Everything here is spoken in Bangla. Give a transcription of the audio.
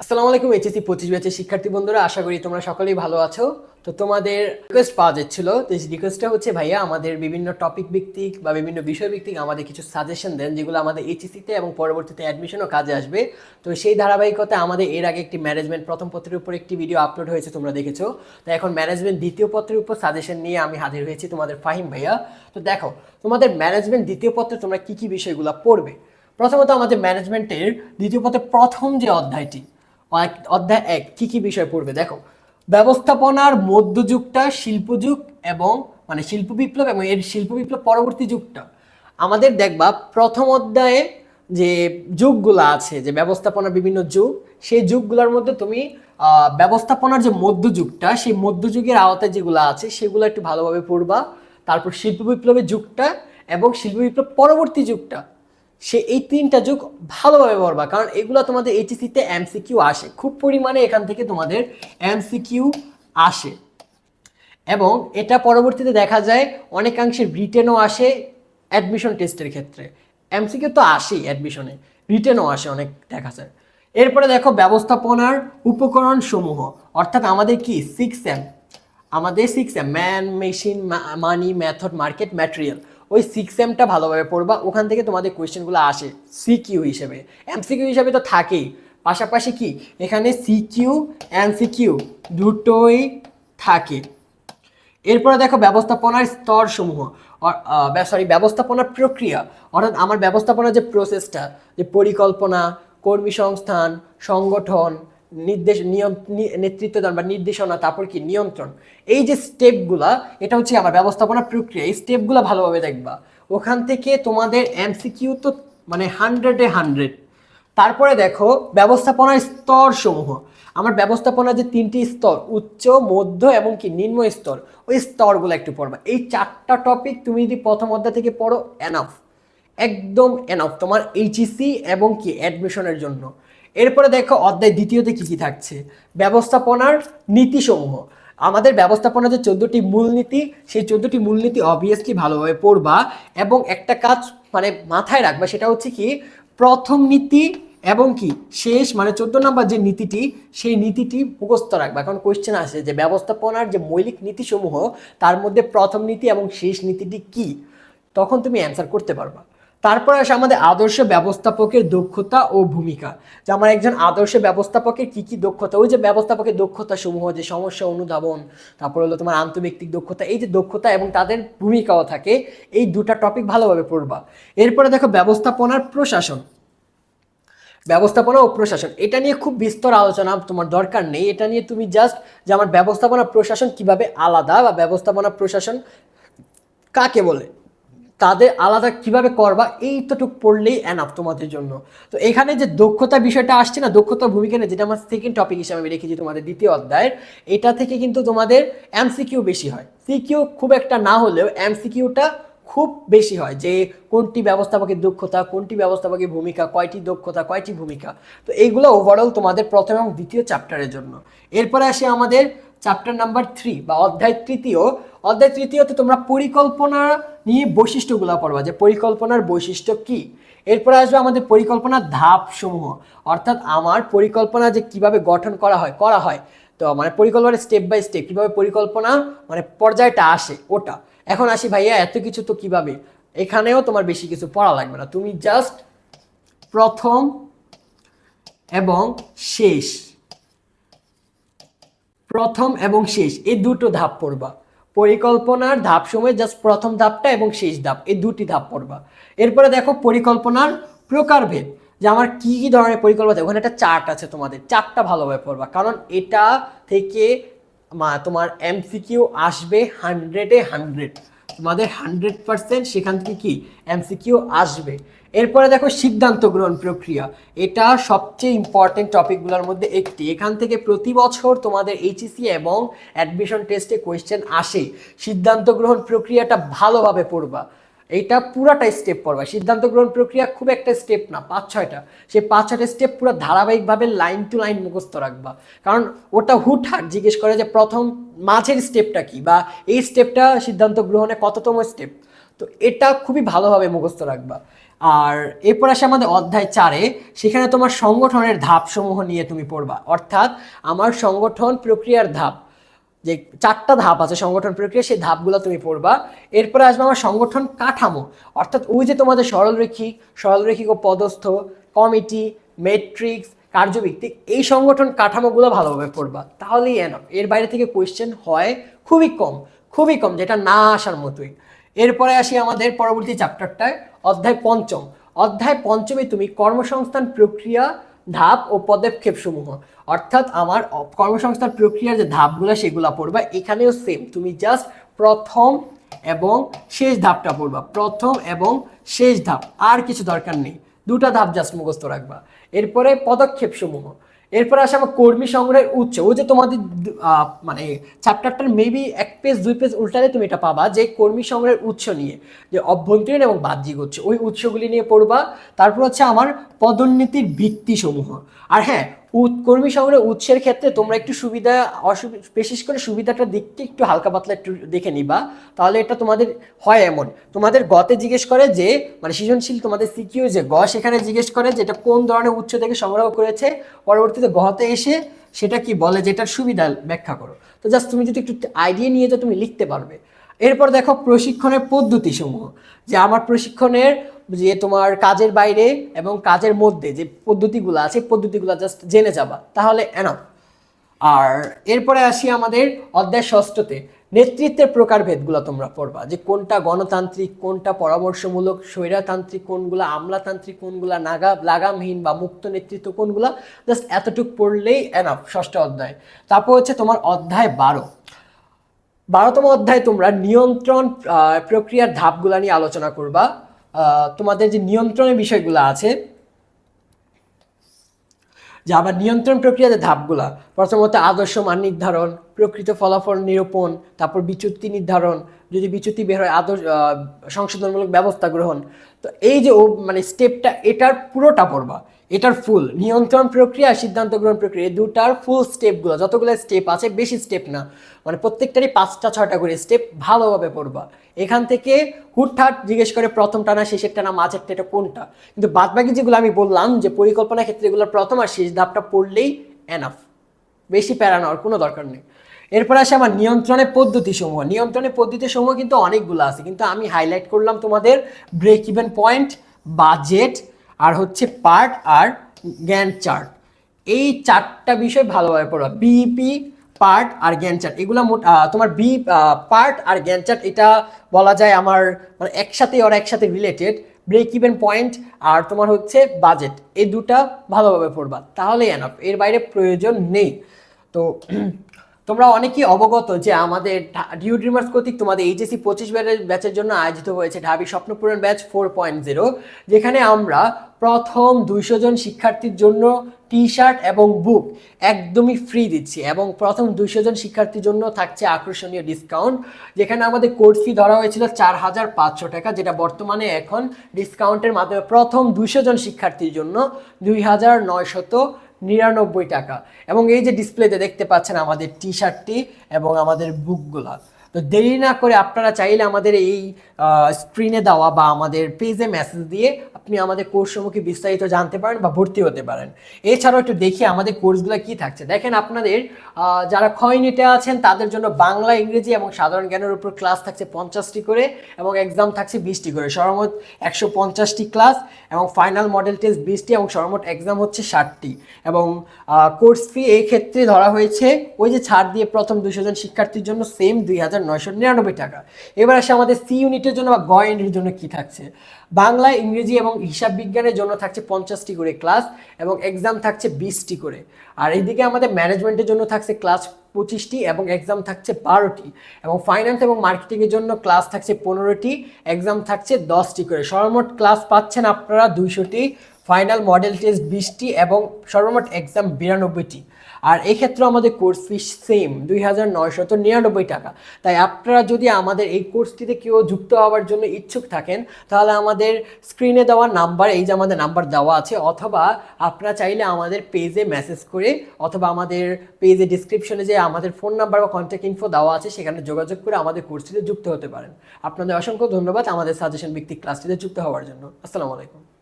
আসসালামু আলাইকুম, এইচএসসি পঁচিশ ব্যাচের শিক্ষার্থী বন্ধুরা, আশা করি তোমরা সকলেই ভালো আছো। তো তোমাদের রিকোয়েস্ট পাওয়া যাচ্ছিল, তো রিকোয়েস্টটা হচ্ছে, ভাইয়া, আমাদের বিভিন্ন টপিক ভিত্তিক বা বিভিন্ন বিষয় ভিত্তিক আমাদের কিছু সাজেশন দেন, যেগুলো আমাদের এইচএসিতে এবং পরবর্তীতে অ্যাডমিশনও কাজে আসবে। তো সেই ধারাবাহিকতায় আমাদের এর আগে একটি ম্যানেজমেন্ট প্রথম পত্রের উপর একটি ভিডিও আপলোড হয়েছে, তোমরা দেখেছ। তো এখন ম্যানেজমেন্ট দ্বিতীয় পত্রের উপর সাজেশন নিয়ে আমি হাজির হয়েছি তোমাদের ফাহিম ভাইয়া। তো দেখো, তোমাদের ম্যানেজমেন্ট দ্বিতীয় পত্রে তোমরা কী কী বিষয়গুলো পড়বে? প্রথমত আমাদের ম্যানেজমেন্টের দ্বিতীয় পত্রের প্রথম যে অধ্যায়টি অধ্যায় এক, কি কি বিষয় পড়বে? দেখো, ব্যবস্থাপনার মধ্যযুগটা শিল্পযুগ এবং মানে শিল্প বিপ্লব এবং এর শিল্প বিপ্লব পরবর্তী যুগটা। আমাদের দেখবা প্রথম অধ্যায়ে যে যুগগুলো আছে, যে ব্যবস্থাপনার বিভিন্ন যুগ, সেই যুগগুলোর মধ্যে তুমি ব্যবস্থাপনার যে মধ্যযুগটা, সেই মধ্যযুগের আওতায় যেগুলো আছে, সেগুলো একটু ভালোভাবে পড়বা। তারপর শিল্প বিপ্লবের যুগটা এবং শিল্প বিপ্লব পরবর্তী যুগটা। সে এই তিনটা যুগ ভালোভাবে পড়বা কারণ এগুলো তোমাদের এইচএসিতে এমসিকিউ আসে। খুব পরিমাণে এখান থেকে তোমাদের এমসিকিউ আসে। এবং এটা পরবর্তীতে দেখা যায় অনেকাংশে রিটেনও আসে অ্যাডমিশন টেস্টের ক্ষেত্রে। এমসিকিউ তো আসেই অ্যাডমিশনে রিটেনও আসে অনেক দেখা যায়। এরপরে দেখো ব্যবস্থাপনার উপকরণ সমূহ অর্থাৎ আমাদের কি? সিক্স এম আমাদের six M man machine money method market material ওই সিক্স এমটা ভালোভাবে পড়বা, ওখান থেকে তোমাদের কোয়েশ্চেনগুলো আসে সিকিউ হিসেবে। এমসিকিউ হিসেবে তো থাকেই। পাশাপাশি কি? এখানে সিকিউ এমসিকিউ দুটোই থাকে। এরপরে দেখো ব্যবস্থাপনার স্তরসমূহ সরি ব্যবস্থাপনার প্রক্রিয়া। অর্থাৎ আমার ব্যবস্থাপনার যে প্রসেসটা যে পরিকল্পনা, কর্মী সংস্থান, সংগঠন নির্দেশ, নিয়ম নেতৃত্ব দান বা নির্দেশনা, তারপর কি? নিয়ন্ত্রণ। এই যে স্টেপগুলা, এটা হচ্ছে আমার ব্যবস্থাপনা প্রক্রিয়া। এই স্টেপগুলো ভালোভাবে দেখবা। ওখান থেকে তোমাদের এমসিকিউ তো মানে হান্ড্রেডে হান্ড্রেড তারপরে দেখো, ব্যবস্থাপনার স্তর সমূহ আমার ব্যবস্থাপনার যে তিনটি স্তর, উচ্চ, মধ্য এবং কি নিম্ন স্তর, ওই স্তরগুলো একটু পড়বা। এই চারটা টপিক তুমি যদি প্রথম অধ্যায় থেকে পড়ো এনাফ একদম এনাফ তোমার এইচইসি এবং কি অ্যাডমিশনের জন্য। এরপরে দেখো অধ্যায় দ্বিতীয়তে কি কি থাকছে? ব্যবস্থাপনার নীতিসমূহ। আমাদের ব্যবস্থাপনা যে চোদ্দটি মূলনীতি, সেই চোদ্দটি মূলনীতি অবভিয়াসলি ভালোভাবে পড়বা এবং একটা কাজ মানে মাথায় রাখবা, সেটা হচ্ছে কি, প্রথম নীতি এবং কি, শেষ মানে চোদ্দ নম্বর যে নীতিটি, সেই নীতিটি মুখস্থ রাখবা। এখন কোয়েশ্চেন আসে যে ব্যবস্থাপনার যে মৌলিক নীতিসমূহ, তার মধ্যে প্রথম নীতি এবং শেষ নীতিটি কি? তখন তুমি অ্যান্সার করতে পারবা। তারপরে আসে আমাদের আদর্শ ব্যবস্থাপকের দক্ষতা ও ভূমিকা, যে আমার একজন আদর্শ ব্যবস্থাপকের কি কি দক্ষতা, ওই যে ব্যবস্থাপকের দক্ষতা সমূহ, যে সমস্যা অনুধাবন, তারপর হলো তোমার আন্তর্ব্যক্তিক দক্ষতা, এই যে দক্ষতা এবং তাদের ভূমিকাও থাকে, এই দুটা টপিক ভালোভাবে পড়বা। এরপরে দেখো ব্যবস্থাপনার প্রশাসন। ব্যবস্থাপনা ও প্রশাসন, এটা নিয়ে খুব বিস্তর আলোচনা তোমার দরকার নেই, এটা নিয়ে তুমি জাস্ট যে আমার ব্যবস্থাপনা প্রশাসন কীভাবে আলাদা বা ব্যবস্থাপনা প্রশাসন কাকে বলে তাদের আলাদা কীভাবে করবা এই এইটুকু পড়লেই এনাফ তোমাদের জন্য। তো এখানে যে দক্ষতা বিষয়টা আসছে না দক্ষতা ভূমিকা নিয়ে, যেটা আমার সেকেন্ড টপিক হিসেবে আমি রেখেছি তোমাদের দ্বিতীয় অধ্যায়ের, এটা থেকে কিন্তু তোমাদের এমসিকিউ বেশি হয়। সিকিউ খুব একটা না হলেও এমসিকিউটা খুব বেশি হয়, যে কোনটি ব্যবস্থাপকের দক্ষতা, কোনটি ব্যবস্থাপকের ভূমিকা, কয়টি দক্ষতা, কয়টি ভূমিকা। তো এইগুলো ওভারঅল তোমাদের প্রথম এবং দ্বিতীয় চ্যাপ্টারের জন্য। এরপরে আসে আমাদের চ্যাপ্টার নাম্বার থ্রি বা অধ্যায় তৃতীয়। অধ্যায় তৃতীয়তে তোমরা পরিকল্পনা নিয়ে বৈশিষ্ট্যগুলো পড়বা যে পরিকল্পনার বৈশিষ্ট্য কি। এরপরে আসবে আমাদের পরিকল্পনার ধাপ সমূহ অর্থাৎ আমার পরিকল্পনা যে কীভাবে গঠন করা হয় করা হয়। তো মানে পরিকল্পনা স্টেপ বাই স্টেপ কীভাবে পরিকল্পনা মানে পর্যায়টা আসে ওটা। এখন আসি ভাইয়া, এত কিছু তো কীভাবে? এখানেও তোমার বেশি কিছু পড়া লাগবে না। তুমি জাস্ট প্রথম এবং শেষ। প্রথম এবং শেষ, এই দুটো ধাপ পড়বা পরিকল্পনার ধাপ সময় জাস্ট প্রথম ধাপটা এবং শেষ ধাপ, এই দুটি ধাপ পড়বা এরপরে দেখো পরিকল্পনার প্রকারভেদ, যে আমার কী কী ধরনের পরিকল্পনা? ওখানে একটা চার্ট আছে তোমাদের চারটা ভালোভাবে পড়বা, কারণ এটা থেকে তোমার এমসিকিউ আসবে হান্ড্রেডে হান্ড্রেড তোমাদের হান্ড্রেড পার্সেন্ট সেখান থেকে কি এমসিকিউ আসবে? এরপরে দেখো সিদ্ধান্ত গ্রহণ প্রক্রিয়া। এটা সবচেয়ে ইম্পর্টেন্ট টপিকগুলোর মধ্যে একটি। এখান থেকে প্রতি বছর তোমাদের এইচএসি এবং অ্যাডমিশন টেস্টে কোয়েশ্চেন আসে। সিদ্ধান্ত গ্রহণ প্রক্রিয়াটা ভালোভাবে পড়বা। এইটা পুরাটা স্টেপ পড়বা। সিদ্ধান্ত গ্রহণ প্রক্রিয়া খুব একটা স্টেপ না, পাঁচ, ছয়টা। সেই পাঁচ, ছয়টা স্টেপ পুরো ধারাবাহিকভাবে লাইন টু লাইন মুখস্থ রাখবা। কারণ ওটা হুটহাট জিজ্ঞেস করে যে প্রথম মাঝের স্টেপটা কি বা এই স্টেপটা সিদ্ধান্ত গ্রহণে কততম স্টেপ তো এটা খুবই ভালোভাবে মুখস্থ রাখবা। আর এরপর আসে আমাদের অধ্যায় চারে। সেখানে তোমার সংগঠনের ধাপসমূহ নিয়ে তুমি পড়বা। অর্থাৎ আমার সংগঠন প্রক্রিয়ার ধাপ। যে চারটা ধাপ আছে সংগঠন প্রক্রিয়া, সেই ধাপগুলো তুমি পড়বা। এরপরে আসবে আমার সংগঠন কাঠামো। অর্থাৎ ওই যে তোমাদের সরলরেখিক সরলরেখিক ও পদস্থ, কমিটি মেট্রিক্স কার্যভিত্তিক, এই সংগঠন কাঠামোগুলো ভালোভাবে পড়বা। তাহলেই এন, এর বাইরে থেকে কোয়েশ্চেন হয় খুবই কম খুবই কম, যেটা না আসার মতোই। এরপরে আসি আমাদের পরবর্তী চ্যাপ্টারটায় অধ্যায় পঞ্চম। অধ্যায় পঞ্চমে তুমি কর্মসংস্থান প্রক্রিয়া ধাপ ও পদক্ষেপ সমূহ অর্থাৎ আমার কর্মসংস্থান প্রক্রিয়ার যে ধাপগুলো, সেগুলো পড়বা। এখানেও সেম তুমি জাস্ট প্রথম এবং শেষ ধাপটা পড়বা। প্রথম এবং শেষ ধাপ, আর কিছু দরকার নেই। দুটা ধাপ জাস্ট মুখস্থ রাখবা। এরপরে পদক্ষেপ সমূহ এরপরে আসে আমার কর্মী সংগ্রহের উৎস। ওই যে তোমাদের মানে চ্যাপ্টারটার মেবি এক পেজ দুই পেজ উল্টালে তুমি এটা পাবা যে কর্মী সংগ্রহের উৎস নিয়ে, যে অভ্যন্তরীণ এবং বাহ্যিক উৎস। ওই উৎসগুলি নিয়ে পড়বা। তারপর হচ্ছে আমার পদোন্নতির ভিত্তিসমূহ। আর হ্যাঁ কর্মী সংগ্রহ উৎসের ক্ষেত্রে তোমরা একটু সুবিধা অসুবিধা বিশেষ করে সুবিধাটার দিকটা একটু হালকা পাতলা একটু দেখে নিবা। তাহলে এটা তোমাদের হয় এমন। তোমাদের গতে জিজ্ঞেস করে যে মানে সৃজনশীল তোমাদের সিকিউ যে গ, সেখানে জিজ্ঞেস করে যে এটা কোন ধরনের উৎস থেকে সংগ্রহ করেছে। পরবর্তীতে গতে এসে সেটা কি বলে যেটার সুবিধা ব্যাখ্যা করো। তো জাস্ট তুমি যদি একটু আইডিয়া নিয়ে যাও, তুমি লিখতে পারবে। এরপর দেখো প্রশিক্ষণের পদ্ধতিসমূহ। যে আমার প্রশিক্ষণের যে তোমার কাজের বাইরে এবং কাজের মধ্যে যে পদ্ধতিগুলো আছে পদ্ধতিগুলো জাস্ট জেনে যাবা। তাহলে এনাফ আর এরপরে আসি আমাদের অধ্যায় ষষ্ঠতে। নেতৃত্বের প্রকারভেদগুলো তোমরা পড়বা। যে কোনটা গণতান্ত্রিক, কোনটা পরামর্শমূলক, স্বৈরাতান্ত্রিক কোনগুলা, আমলাতান্ত্রিক কোনগুলা, নাগা, লাগামহীন বা মুক্ত নেতৃত্ব কোনগুলা জাস্ট এতটুকু পড়লেই এনাফ ষষ্ঠ অধ্যায়। তারপর হচ্ছে তোমার অধ্যায় বারো। বারোতম অধ্যায় তোমরা নিয়ন্ত্রণ প্রক্রিয়ার ধাপগুলা নিয়ে আলোচনা করবা। তোমাদের যে নিয়ন্ত্রণের বিষয়গুলো আছে, যে আবার নিয়ন্ত্রণ প্রক্রিয়া যে ধাপগুলা, প্রথমত আদর্শ মান নির্ধারণ, প্রকৃত ফলাফল নিরূপণ, তারপর বিচ্যুতি নির্ধারণ যদি বিচ্যুতি বের হয় আদর্শ সংশোধনমূলক ব্যবস্থা গ্রহণ, তো এই যে ও মানে স্টেপটা এটার পুরোটা পড়বা, এটার ফুল নিয়ন্ত্রণ প্রক্রিয়া, সিদ্ধান্ত গ্রহণ প্রক্রিয়া দুটার ফুল স্টেপগুলো যতগুলো স্টেপ আছে, বেশি স্টেপ না মানে প্রত্যেকটারই পাঁচটা, ছয়টা করে স্টেপ ভালোভাবে পড়বা। এখান থেকে হুটহাট জিজ্ঞেস করে প্রথমটা না শেষেরটা না মাঝেরটা এটা কোনটা? কিন্তু বাদবাকি যেগুলো আমি বললাম, যে পরিকল্পনা ক্ষেত্রে এগুলো প্রথম আর শেষ ধাপটা পড়লেই এনাফ বেশি প্যারা নেওয়ার কোনো দরকার নেই। এরপর আসে আমার নিয়ন্ত্রণের পদ্ধতি সমূহ নিয়ন্ত্রণের পদ্ধতি সমূহ কিন্তু অনেকগুলো আছে। কিন্তু আমি হাইলাইট করলাম তোমাদের ব্রেক ইভেন পয়েন্ট বাজেট আর হচ্ছে পার্ট আর জ্ঞান চার্ট এই চারটা বিষয় ভালোভাবে পড়বা বিইপি পার্ট আর জ্ঞান চার্ট এগুলো তোমার বি পার্ট আর জ্ঞান চার্ট এটা বলা যায় আমার মানে একসাথে ওরা একসাথে রিলেটেড ব্রেক ইভেন পয়েন্ট আর তোমার হচ্ছে বাজেট এই দুটা ভালোভাবে পড়বা। তাহলেই এনাফ এর বাইরে প্রয়োজন নেই। তো তোমরা অনেকেই অবগত যে আমাদের ডিউ ড্রিমার্স কর্তৃক তোমাদের এইচএসি পঁচিশ ব্যাচের ব্যাচের জন্য আয়োজিত হয়েছে ঢাবি স্বপ্নপূরণ ব্যাচ ফোর পয়েন্ট জিরো যেখানে আমরা প্রথম দুইশো জন শিক্ষার্থীর জন্য টি শার্ট এবং বুক একদমই ফ্রি দিচ্ছি এবং প্রথম দুইশো জন শিক্ষার্থীর জন্য থাকছে আকর্ষণীয় ডিসকাউন্ট যেখানে আমাদের কোর্স ফি ধরা হয়েছিল চার হাজার পাঁচশো টাকা, যেটা বর্তমানে এখন ডিসকাউন্টের মাধ্যমে প্রথম দুইশো জন শিক্ষার্থীর জন্য দুই হাজার নয়শত নিরানব্বই টাকা। এবং এই যে ডিসপ্লেতে দেখতে পাচ্ছেন আমাদের টি শার্টটি এবং আমাদের বুকগুলা তো দেরি না করে আপনারা চাইলে আমাদের এই স্ক্রিনে দেওয়া বা আমাদের পেজে মেসেজ দিয়ে আপনি আমাদের কোর্স সম্পর্কে বিস্তারিত জানতে পারেন বা ভর্তি হতে পারেন। এছাড়াও একটু দেখি আমাদের কোর্সগুলো কি থাকছে। দেখেন আপনাদের যারা খয়নিটে আছেন তাদের জন্য বাংলা, ইংরেজি এবং সাধারণ জ্ঞানের উপর ক্লাস থাকছে পঞ্চাশটি করে এবং এক্সাম থাকছে বিশটি করে। সর্বমোট একশো পঞ্চাশটি ক্লাস এবং ফাইনাল মডেল টেস্ট বিশটি এবং সর্বমোট এক্সাম হচ্ছে ষাটটি। এবং কোর্স ফি এই ক্ষেত্রে ধরা হয়েছে ওই যে ছাড় দিয়ে প্রথম দুশো জন শিক্ষার্থীর জন্য সেম দুই হাজার নয়শো নিরানব্বই টাকা। এবার আসে আমাদের সি ইউনিটের জন্য বা গ ইউনিটের জন্য কি থাকছে? বাংলা ইংরেজি এবং হিসাব বিজ্ঞানের জন্য থাকছে পঞ্চাশটি করে ক্লাস এবং এক্সাম থাকছে বিশটি করে। আর এইদিকে আমাদের ম্যানেজমেন্টের জন্য থাকছে ক্লাস পঁচিশটি এবং এক্সাম থাকছে বারোটি। এবং ফাইন্যান্স এবং মার্কেটিংয়ের জন্য ক্লাস থাকছে পনেরোটি এক্সাম থাকছে দশটি করে। সর্বমোট ক্লাস পাচ্ছেন আপনারা দুইশোটি ফাইনাল মডেল টেস্ট বিশটি এবং সর্বমোট এক্সাম বিরানব্বইটি। আর এই ক্ষেত্রে আমাদের কোর্স ফিস সেম দুই হাজার নিরানব্বই টাকা। তাই আপনারা যদি আমাদের এই কোর্সটিতে কেউ যুক্ত হওয়ার জন্য ইচ্ছুক থাকেন, তাহলে আমাদের স্ক্রিনে দেওয়া নাম্বার এই যে আমাদের নাম্বার দেওয়া আছে, অথবা আপনারা চাইলে আমাদের পেজে মেসেজ করে, অথবা আমাদের পেজে ডিসক্রিপশনে যে আমাদের ফোন নাম্বার বা কন্ট্যাক্ট ইনফো দেওয়া আছে, সেখানে যোগাযোগ করে আমাদের কোর্সটিতে যুক্ত হতে পারেন। আপনাদের অসংখ্য ধন্যবাদ আমাদের সাজেশন ভিত্তিক ক্লাসটিতে যুক্ত হওয়ার জন্য। আসসালামু আলাইকুম।